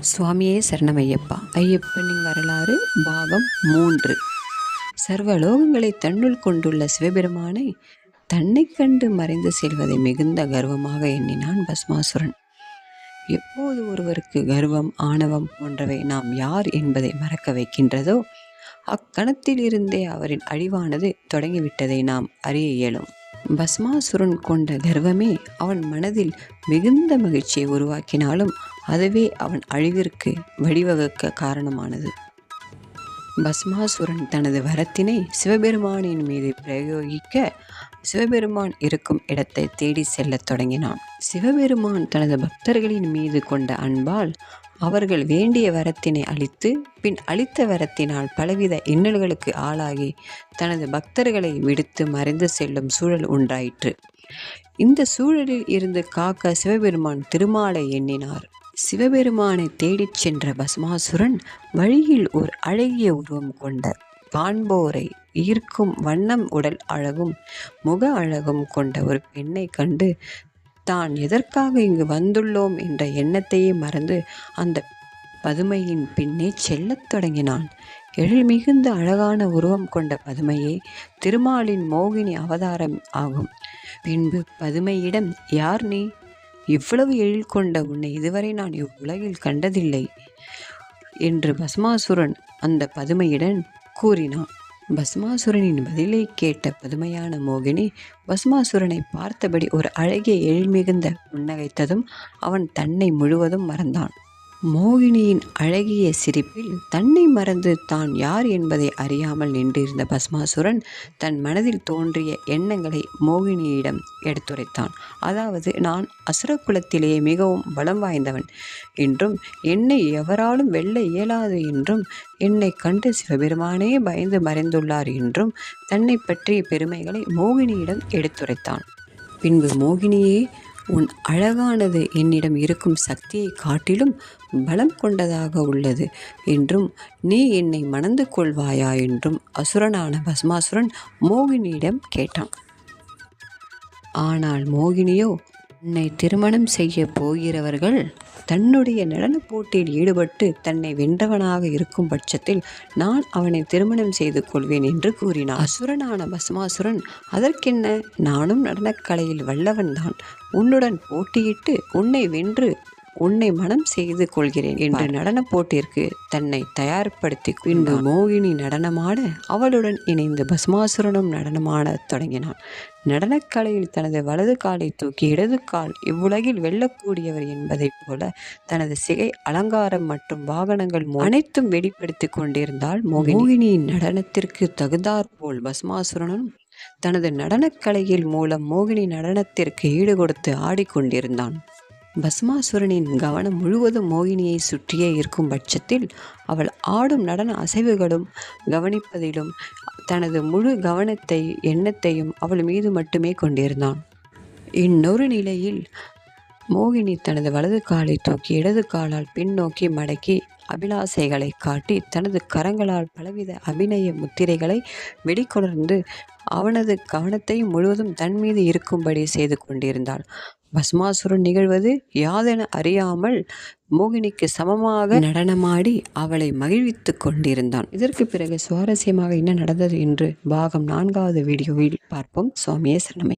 சுவாமியே சரணமையப்பா. ஐயப்பனின் வரலாறு பாகம் மூன்று. சர்வலோகங்களை தன்னுள் கொண்டுள்ள சிவபெருமானை தன்னை கண்டு மறைந்து செல்வதை மிகுந்த கர்வமாக எண்ணினான் பஸ்மாசுரன் எப்போது ஒருவருக்கு கர்வம் ஆணவம் போன்றவை நாம் யார் என்பதை மறக்க வைக்கின்றதோ அக்கணத்திலிருந்தே அவரின் அழிவானது தொடங்கிவிட்டதை நாம் அறிய இயலும். பஸ்மாசுரன் கொண்ட கர்வமே அவன் மனதில் மிகுந்த மகிழ்ச்சியை உருவாக்கினாலும் அதுவே அவன் அழிவிற்கு வழிவகுக்க காரணமானது. பஸ்மாசுரன் தனது வரத்தினை சிவபெருமானின் மீது பிரயோகிக்க சிவபெருமான் இருக்கும் இடத்தை தேடி செல்லத் தொடங்கினான். சிவபெருமான் தனது பக்தர்களின் மீது கொண்ட அன்பால் அவர்கள் வேண்டிய வரத்தினை அளித்து பின் அளித்த வரத்தினால் பலவித இன்னல்களுக்கு ஆளாகி தனது பக்தர்களை விடுத்து மறைந்து செல்லும் சூழல் உண்டாயிற்று. இந்த சூழலில் இருந்து காக்க சிவபெருமான் திருமாலை எண்ணினார். சிவபெருமானை தேடிச் சென்ற பஸ்மாசுரன் வழியில் ஒரு அழகிய உருவம் கொண்ட காண்போரை ஈர்க்கும் வண்ணம் உடல் அழகும் முக அழகும் கொண்ட ஒரு பெண்ணை கண்டு தான் எதற்காக இங்கு வந்துள்ளோம் என்ற எண்ணத்தையே மறந்து அந்த பதுமையின் பின்னே செல்லத் தொடங்கினான். எழில் மிகுந்த அழகான உருவம் கொண்ட பதுமையே திருமாலின் மோகினி அவதாரம் ஆகும். பின்பு பதுமையிடம் யார் நீ? இவ்வளவு எழில் கொண்ட உன்னை இதுவரை நான் இவ்வுலகில் கண்டதில்லை என்று பஸ்மாசுரன் அந்த பதுமையிடம் கூறினான். பஸ்மாசுரனின் பதிலை கேட்ட பதுமையான மோகினி பஸ்மாசுரனை பார்த்தபடி ஒரு அழகிய எழில்மிகுந்த புன்னகைத்ததும் அவன் தன்னை முழுவதும் மறந்தான். மோகினியின் அழகிய சிரிப்பில் தன்னை மறந்து தான் யார் என்பதை அறியாமல் நின்றிருந்த பஸ்மாசுரன் தன் மனதில் தோன்றிய எண்ணங்களை மோகினியிடம் எடுத்துரைத்தான். அதாவது நான் அசுரகுலத்திலேயே மிகவும் பலம் வாய்ந்தவன் என்றும் என்னை எவராலும் வெல்ல இயலாது என்றும் என்னை கண்டு சிவபெருமானே பயந்து மறைந்துள்ளார் என்றும் தன்னை பற்றிய பெருமைகளை மோகினியிடம் எடுத்துரைத்தான். பின்பு மோகினியே உன் அழகானது என்னிடம் இருக்கும் சக்தியை காட்டிலும் பலம் கொண்டதாக உள்ளது என்றும் நீ என்னை மணந்து கொள்வாயா என்றும் அசுரனான பஸ்மாசுரன் மோகினியிடம் கேட்டான். ஆனால் மோகினியோ உன்னை திருமணம் செய்ய போகிறவர்கள் தன்னுடைய நடனப் போட்டியில் ஈடுபட்டு தன்னை வென்றவனாக இருக்கும் பட்சத்தில் நான் அவனை திருமணம் செய்து கொள்வேன் என்று கூறினார். அசுரனான பஸ்மாசுரன் அதற்கென்ன? நானும் நடனக்கலையில் வல்லவன்தான். உன்னுடன் போட்டியிட்டு உன்னை வென்று உன்னை மனம் செய்து கொள்கிறேன் என்று நடன போட்டிற்கு தன்னை தயார்படுத்தி பின்பு மோகினி நடனமாட அவளுடன் இணைந்து பஸ்மாசுரனும் நடனமாடத் தொடங்கினான் நடனக்கலையில் தனது வலது காலை தூக்கி இடது கால் இவ்வுலகில் வெல்லக்கூடியவர் என்பதைப் போல தனது சிகை அலங்காரம் மற்றும் வாகனங்கள் அனைத்தும் வெளிப்படுத்தி கொண்டிருந்தால் மோகினியின் நடனத்திற்கு தகுந்தாற்போல் பஸ்மாசுரனும் தனது நடனக்கலையில் மூலம் மோகினி நடனத்திற்கு ஈடு கொடுத்து ஆடிக்கொண்டிருந்தான். பஸ்மாசுரனின் கவனம் முழுவதும் மோகினியை சுற்றியே இருக்கும் பட்சத்தில் அவள் ஆடும் நடன அசைவுகளும் கவனிப்பதிலும் தனது முழு கவனத்தை எண்ணத்தையும் அவள் மீது மட்டுமே கொண்டிருந்தான். இன்னொரு நிலையில் மோகினி தனது வலது காலை தூக்கி இடது காலால் பின்னோக்கி மடக்கி அபிலாசைகளை காட்டி தனது கரங்களால் பலவித அபிநய முத்திரைகளை வெளிக்கொணர்ந்து அவனது கவனத்தை முழுவதும் தன் மீது இருக்கும்படி செய்து கொண்டிருந்தாள். பஸ்மாசுரன் நிகழ்வது யாதென அறியாமல் மோகினிக்கு சமமாக நடனமாடி அவளை மகிழ்வித்து கொண்டிருந்தான். இதற்கு பிறகு சுவாரஸ்யமாக என்ன நடந்தது என்று பாகம் நான்காவது வீடியோவில் பார்ப்போம். சுவாமியே சரணமை.